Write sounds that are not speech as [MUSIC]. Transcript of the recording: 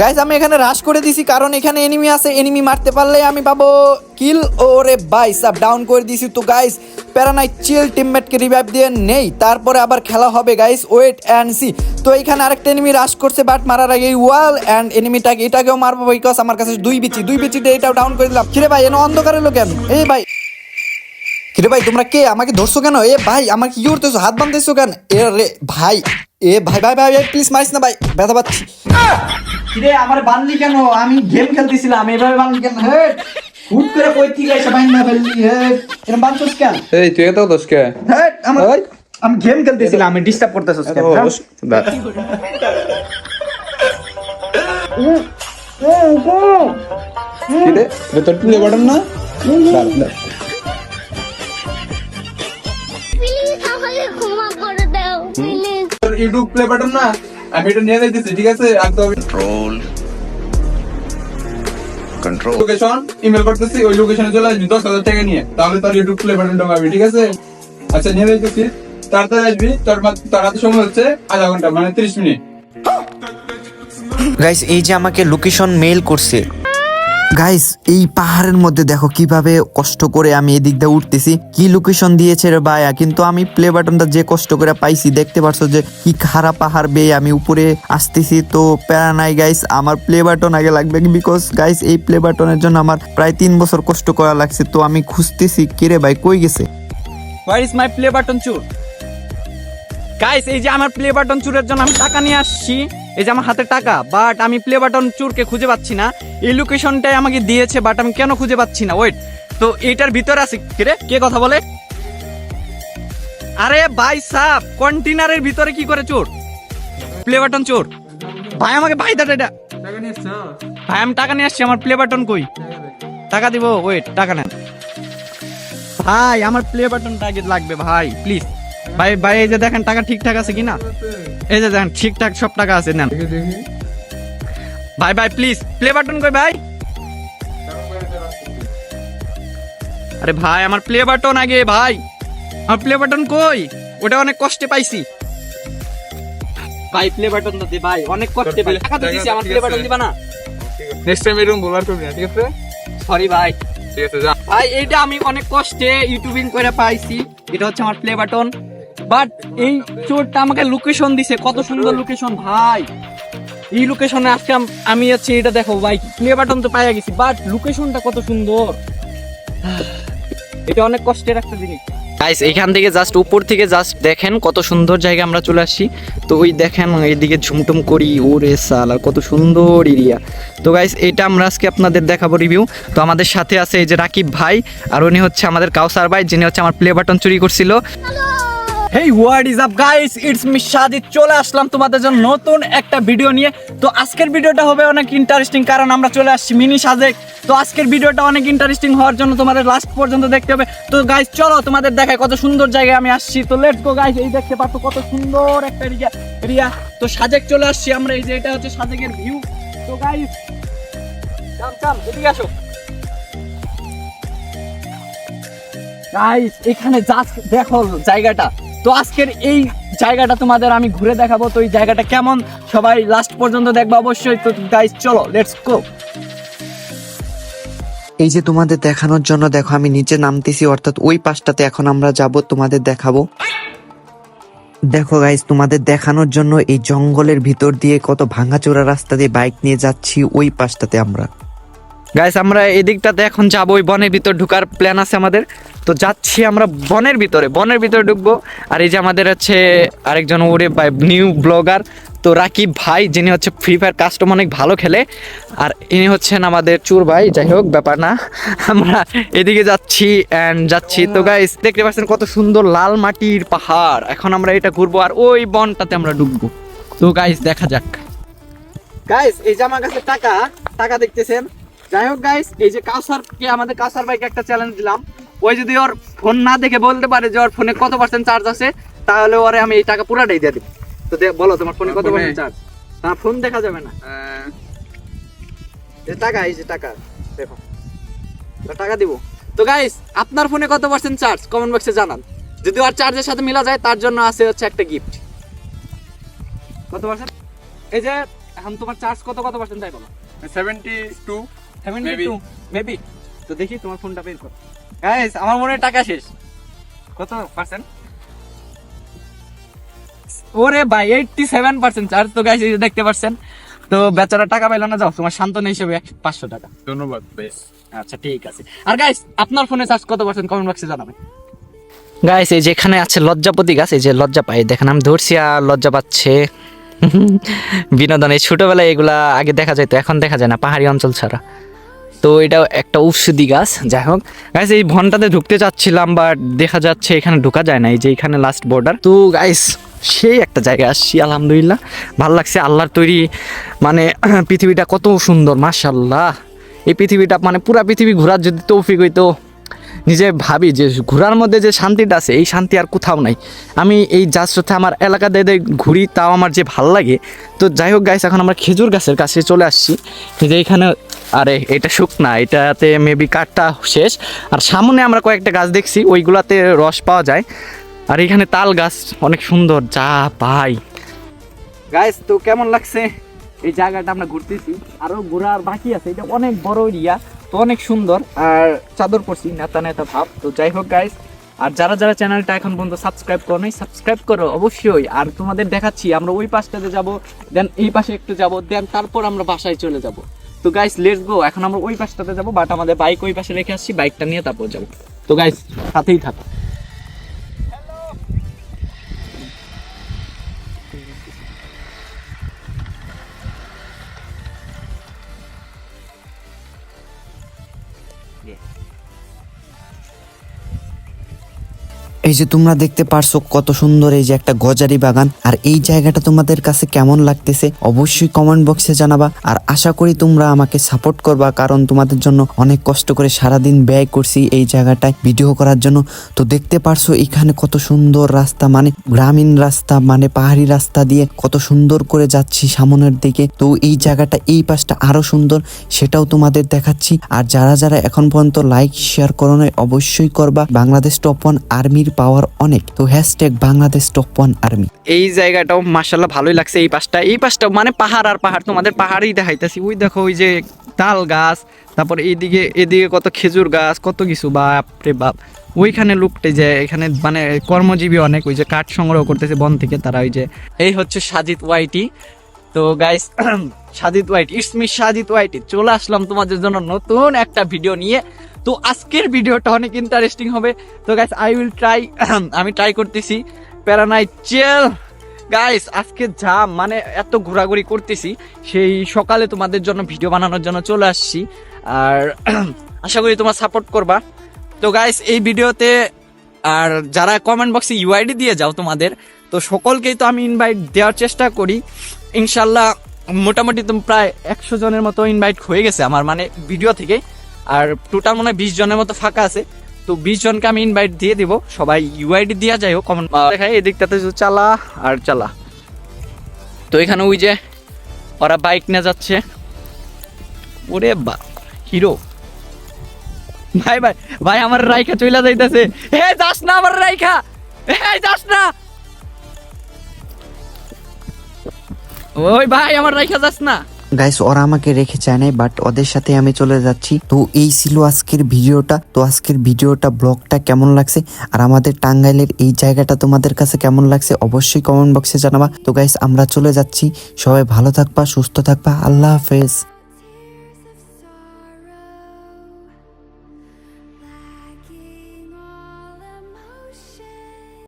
Guys আমি এখানে রাশ করে দিছি কারণ এখানে এনিমি আছে এনিমি মারতে পারলে আমি পাবো কিল ওরে বাই সাব ডাউন করে দিছি তো গাইজ প্যারানাই চিল টিমমেটকে রিভাইভ দিয়ে নেই। তারপরে আবার খেলা হবে গাইজ ওয়েট অ্যান্ড সি তো এখানে আরেকটা এনিমি রাশ করছে বাট মারার আগে ওয়াল অ্যান্ড এনিমিটাকে এটাকেও মারবো বিকজ আমার কাছে দুই বিচি দুই বিচিতে এটাও ডাউন করে দিলাম। কিরে ভাই, এনে অন্ধকারে লোক কেন? এই ভাই। কিরে ভাই, তোমরা কে? আমাকে ধরছো কেন? এ ভাই, আমার কি করতেছো হাত বাঁধতেছো কেন? এ রে ভাই। এ ভাই ভাই ভাই প্লিজ মারিস না ভাই। ব্যথা পাচ্ছি। কিরে আমার বানলি কেন? আমি গেম খেলতেছিলাম এভাবে বানলি কেন? হে হুট করে কই থেকে এসে বাইন না ফেললি হে। এরকম বানছস কেন? এই তুই এত দোষ কে? হে আমার। আমি গেম খেলতেছিলাম আমি ডিস্টার্ব করতেছস কেন? হ্যাঁ? কি রে তোর প্লে বাটন না? দাঁড়া, দাঁড়া। ইউটিউব প্লে বাটন না আমি এটা নিয়ে যাইতেছি ঠিক আছে? আর তো control. Control. লোকেশন ইমেল করতেছি ওই লোকেশনে চলে আসবি দশ হাজার টাকা নিয়ে। তাহলে তোর ইউটিউব প্লে বাটনটা পাবি ঠিক আছে? আচ্ছা নিয়ে যাইতেছি। তাড়াতাড়ি আসবি তোর হাতে সময় হচ্ছে আধা ঘণ্টা মানে ত্রিশ মিনিট। গাইস এই যে আমাকে লোকেশন মেল করছে গাইস এই পাহাড়ের মধ্যে দেখো কীভাবে কষ্ট করে আমি এদিক দিয়ে উঠতেছি। কি লোকেশন দিয়েছে রে ভাইয়া? কিন্তু আমি প্লে বাটনটা যে কষ্ট করে পাইছি, দেখতে পারছ যে কি খারাপ পাহাড় বেয়ে আমি উপরে আসতেছি। তো প্যারা নাই গাইস আমার প্লে বাটন আগে লাগবে বিকজ গাইস এই প্লে বাটনের জন্য আমার প্রায় তিন বছর কষ্ট করা লাগছে। তো আমি খুঁজতেছি কিরে ভাই, কই গেছে? Where is my play button চুর? গাইস এই যে আমার প্লে বাটন চুরের জন্য আমি টাকা নিয়ে আসছি। এই যে আমার হাতে টাকা বাট আমি প্লে বাটন চুরকে খুঁজে পাচ্ছি না। এই লোকেশনটাই আমাকে দিয়েছে বাট আমি কেন খুঁজে পাচ্ছি না? ওয়েট তো এইটার ভিতরে আছে কে রে? কে কথা বলে? আরে ভাই সাপ কন্টেনারের ভিতরে কি করে চোর? প্লে বাটন চোর। ভাই আমাকে ভাই দাদা এটা। ভাই আমি টাকা নিয়ে আসছি আমার প্লে বাটন কই? টাকা দিব ওয়েট টাকা নেন। ভাই আমার প্লে বাটনটা আগে লাগবে ভাই প্লিজ ভাই ভাই এই যে দেখেন টাকা ঠিকঠাক আছে কিনা? এই যে দেখেন ঠিকঠাক সব টাকা আছে নেন। ভাই ভাই প্লিজ প্লে বাটন কই ভাই? আরে ভাই আমার প্লে বাটন আগে ভাই। আমার প্লে বাটন কই? ওটা অনেক কষ্টে পাইছি। ভাই প্লে বাটন তো দে ভাই অনেক কষ্টে পাই টাকা তো দিছি আমার প্লে বাটন দিবা না? নেক্সট টাইম এরকম বলার করবি না ঠিক আছে? সরি ভাই। ঠিক আছে যা। ভাই এইটা আমি অনেক কষ্টে ইউটিউবিং করে পাইছি। এটা হচ্ছে আমার প্লে বাটন বাট এই চোরটা আমাকে লোকেশন দিছে। কত সুন্দর লোকেশন ভাই। এই লোকেশনে আজকে আমি আছি এটা দেখো ভাই। প্লে বাটন তো পাইয়া গেছি বাট লোকেশনটা কত সুন্দর। এটা অনেক কষ্টের একটা জিনিস। গাইস এখান থেকে জাস্ট উপর থেকে জাস্ট দেখেন কত সুন্দর জায়গা আমরা চলে আসি তো ওই দেখেন এইদিকে ঝুমটুম করি ওরে সালা কত সুন্দর এরিয়া তো গাইস এটা আমরা আজকে আপনাদের দেখাবো রিভিউ তো আমাদের সাথে আছে এই যে রাকিব ভাই আর উনি হচ্ছে আমাদের কাউসার ভাই যিনি হচ্ছে আমার প্লে বাটন চুরি করছিল। Hey what is up guys it's me Sadit চলে আসলাম তোমাদের জন্য নতুন একটা ভিডিও নিয়ে। তো আজকের ভিডিওটা হবে অনেক ইন্টারেস্টিং কারণ আমরা চলে আসছি মিনি সাজেক। তো আজকের ভিডিওটা অনেক ইন্টারেস্টিং হওয়ার জন্য তোমাদের লাস্ট পর্যন্ত দেখতে হবে। তো গাইস চলো তোমাদের দেখায় কত সুন্দর জায়গায় আমি আসছি। তো লেটস গো গাইস এই দেখতে পাচ্ছ কত সুন্দর একটা এরিয়া এরিয়া তো সাজেক চলে আসছি আমরা। এই যে এটা হচ্ছে সাজেকের ভিউ তো গাইস চাম চাম এদিকে আসো। গাইস এখানে জাস্ট দেখো জায়গাটা। তো আজকের এই জায়গাটা তোমাদের আমি ঘুরে দেখাবো। তো এই জায়গাটা কেমন? সবাই লাস্ট পর্যন্ত দেখব অবশ্যই। তো গাইস চলো লেটস গো এই যে তোমাদের দেখানোর জন্য, দেখো, আমি নিচে নামতেছি, অর্থাৎ ওই পাশটাতে এখন আমরা যাব, তোমাদের দেখাবো। দেখো গাইজ তোমাদের দেখানোর জন্য এই জঙ্গলের ভিতর দিয়ে কত ভাঙাচোরা রাস্তা দিয়ে বাইক নিয়ে যাচ্ছি, ওই পাশটাতে আমরা। গাইস আমরা এদিকটাতে এখন যাব ওই বনের ভিতর ঢুকার প্ল্যান আছে আমাদের। তো যাচ্ছি আমরা বনের ভিতরে বনের ভিতরে ঢুকবো। আর এই যে আমাদের হচ্ছে আরেকজন ওরে নিউ ব্লগার তো রাকিব ভাই, যিনি হচ্ছে ফ্রি ফায়ার কাস্টম অনেক ভালো খেলে। আর ইনি হচ্ছেন আমাদের চুর ভাই, যাই হোক, ব্যাপার না। আমরা এদিকে যাচ্ছি অ্যান্ড যাচ্ছি। তো গাইস দেখতে পাচ্ছেন কত সুন্দর লাল মাটির পাহাড়। এখন আমরা এটা ঘুরবো আর ওই বনটাতে আমরা ঢুকবো। তো গাইস দেখা যাক। গাইস এই আমার কাছে টাকা টাকা দেখতেছেন। যাই হোক গাইস এই যে কাউসারকে আমাদের কাউসার ভাইকে একটা চ্যালেঞ্জ দিলাম। ওই যদি ওর ফোন না দেখে বলতে পারে যে ওর ফোনে কত পার্সেন্ট চার্জ আছে তাহলে ওরে আমি এই টাকা পুরাটাই দিয়ে দিব। তো বলো তোমার ফোনে কত পার্সেন্ট চার্জ তার ফোন দেখা যাবে না। এই টাকা এই যে টাকা দেখো। টাকা দিব। তো গাইস আপনার ফোনে কত পার্সেন্ট চার্জ কমেন্ট বক্সে জানান। যদি ওর চার্জের সাথে মিলা যায় তার জন্য আছে হচ্ছে একটা গিফট কত পার্সেন্ট এই যে এখন তোমার চার্জ কত কত পার্সেন্ট তাই বলো? Seventy two seventy two maybe তো দেখি তোমার ফোনটা বের করো। গাইস আমার মনে টাকা শেষ। কত পার্সেন্ট ওরে ভাই এইটটি সেভেন পার্সেন্ট চার্জ তো গাইস দেখতে পাচ্ছেন। তো বেচারা টাকা পাইলো না যাও তোমার সান্ত্বনা হিসেবে পাঁচশো টাকা। ধন্যবাদ বেশ। আচ্ছা ঠিক আছে। আর গাইস আপনার ফোনে চার্জ কত পার্সেন্ট কমেন্ট বক্সে জানাবেন। গাইস এই যেখানে আছে লজ্জাপতি গাছ এই যে লজ্জা পাই দেখেন আমি ধরছি আর লজ্জা পাচ্ছে। বিনোদন এই ছোটবেলায় এগুলা আগে দেখা যেত এখন দেখা যায় না পাহাড়ি অঞ্চল ছাড়া। তো এটা একটা ঔষধি গাছ, যাই হোক। গাইস এই ভনটাতে ঢুকতে চাচ্ছিলাম বাট দেখা যাচ্ছে এখানে ঢোকা যায় না, এই যে এখানে লাস্ট বর্ডার তো গাইস সেই একটা জায়গায় আসছি, আলহামদুলিল্লাহ। ভালো লাগছে আল্লাহর তৈরি মানে [CLEARS THROAT] পৃথিবীটা কত সুন্দর মাশাল্লাহ এই পৃথিবীটা মানে পুরা পৃথিবী ঘোরার যদি তৌফিক হইতো, নিজে ভাবি যে ঘোরার মধ্যে যে শান্তিটা আছে, এই শান্তি আর কোথাও নাই। আমি এই যার সাথে আমার এলাকাতে এদের ঘুরি, তাও আমার যে ভালো লাগে। তো যাই হোক গাইস এখন আমরা খেজুর গাছের কাছে চলে আসছি। যে এখানে আরে, এটা শুকনা, এটাতে মেবি কাঠটা শেষ। আর সামনে আমরা কয়েকটা গাছ দেখছি, ওইগুলাতে রস পাওয়া যায়। আর এখানে তাল গাছ, অনেক সুন্দর, যা পাই। গাইস তো কেমন লাগছে? এই জায়গাটা আমরা ঘুরতেছি। আরও ঘোরার বাকি আছে, এটা অনেক বড় এরিয়া তো অনেক সুন্দর। আর চাদর পরছি, নেতা নেতা ভাব। তো যাই হোক গাইস আর যারা যারা চ্যানেলটা এখন পর্যন্ত সাবস্ক্রাইব করো নাই সাবস্ক্রাইব করো অবশ্যই। আর তোমাদের দেখাচ্ছি, আমরা ওই পাশটাতে যাব দেন এই পাশে একটু যাব দেন তারপর আমরা বাসায় চলে যাব। তো গাইস লেটস গো এখন আমরা ওই পাশটাতে যাব বাট আমাদের বাইক ওই পাশে রেখে আসছি বাইকটা নিয়ে তারপর যাব। তো গাইস সাথেই থাকো। এই যে তোমরা দেখতে পারছ কত সুন্দর এই যে একটা গজারি বাগান। আর এই জায়গাটা তোমাদের কাছে কেমন লাগতেছে অবশ্যই কমেন্ট বক্সে জানাবা। আর আশা করি তোমরা আমাকে সাপোর্ট করবা, কারণ তোমাদের জন্য অনেক কষ্ট করে সারাদিন ব্যয় করছি এই জায়গাটায় ভিডিও করার জন্য। তো দেখতে পারছ এখানে কত সুন্দর রাস্তা মানে গ্রামীণ রাস্তা মানে পাহাড়ি রাস্তা দিয়ে কত সুন্দর করে যাচ্ছি সামনের দিকে। তো এই জায়গাটা এই পাশটা আরও সুন্দর, সেটাও তোমাদের দেখাচ্ছি। আর যারা যারা এখন পর্যন্ত লাইক শেয়ার করো অবশ্যই করবা। বাংলাদেশ টপ ওয়ান আর্মির পাওয়ার অনেক। তো hashtag Bangladesh top one army এই জায়গাটাও মার্শাল্লাহ ভালোই লাগছে এই পাশটা। এই পাশটা মানে পাহাড় আর পাহাড়, তোমাদের পাহাড়ই দেখাইতেছি। ওই দেখো, ওই যে তাল গাছ, তারপর এইদিকে, এদিকে কত খেজুর গাছ, কত কিছু। বাপরে বাপ। ওইখানে লুকটে যে এখানে মানে কর্মজীবী অনেক, ওই যে কাঠ সংগ্রহ করতেছে বন থেকে তারা ওই যে। এই হচ্ছে সাজিদ ওয়াইটি। তো guys [CLEARS THROAT] Sajid YT it's me Sajid YT, চলে আসলাম তোমাদের জন্য নতুন একটা ভিডিও নিয়ে। তো আজকের ভিডিওটা অনেক ইন্টারেস্টিং হবে। তো গাইস আই উইল ট্রাই আমি ট্রাই করতেছি প্যারানাই চেল গাইস আজকে যা মানে এত ঘোরাঘুরি করতেছি, সেই সকালে তোমাদের জন্য ভিডিও বানানোর জন্য চলে আসছি। আর [CLEARS THROAT] আশা করি তোমার সাপোর্ট করবা। তো গাইস এই ভিডিওতে আর যারা কমেন্ট বক্সে ইউআইডি দিয়ে যাও তোমাদের, তো সকলকেই তো আমি ইনভাইট দেওয়ার চেষ্টা করি। ইনশাল্লাহ মোটামুটি তো প্রায় একশো জনের মতো ইনভাইট হয়ে গেছে আমার মানে ভিডিও থেকে আর টোটাল মনে হয় বিশ জনের মতো ফাঁকা আছে। তো বিশ জনকে আমি ইনভাইট দিয়ে দিব। সবাই ইউআইডি দেওয়া যাই হোক কমেন্ট দেখায় এদিকটাতে চালা আর চালা। তো এখানে ওই যে ওরা বাইক নিয়ে যাচ্ছে। ওরে বা হিরো ভাই ভাই ভাই, আমার রাইখা চইলা যাইতাছে। হে, যাস না আমার রাইখা! হে, যাস না! ওই ভাই, আমার রাইখা যাস না। গাইস ওরা আমাকে রেখে চায় নাই বাট ওদের সাথে আমি চলে যাচ্ছি। তো এই ছিল আজকের ভিডিওটা। তো আজকের ভিডিওটা, ব্লগটা কেমন লাগছে? আর আমাদের টাঙ্গাইলের এই জায়গাটা তোমাদের কাছে কেমন লাগছে? অবশ্যই কমেন্ট বক্সে জানাবা। তো গাইস আমরা চলে যাচ্ছি। সবাই ভালো থাকবা, সুস্থ থাকবা। আল্লাহ হাফেজ।